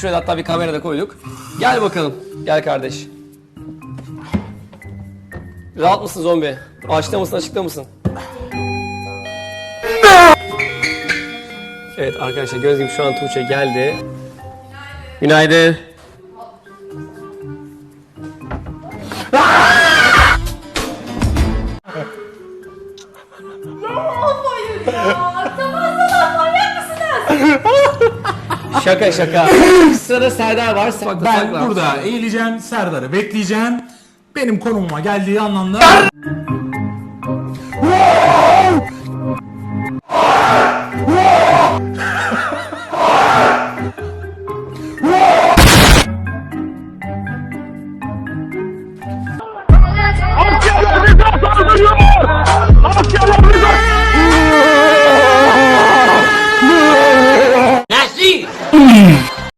Şuraya hatta bir kamera da koyduk. Gel bakalım. Gel kardeş. Rahat mısın zombi? Açta mısın açıkta mısın? Evet arkadaşlar gördüğünüz gibi şu an Tuğçe geldi. Günaydın. Şaka şaka. Sırada Serdar var. Bak, Ben burada eğileceğim, Serdar'ı bekleyeceğim. Benim konumuma geldiği anlamda Mm-hmm.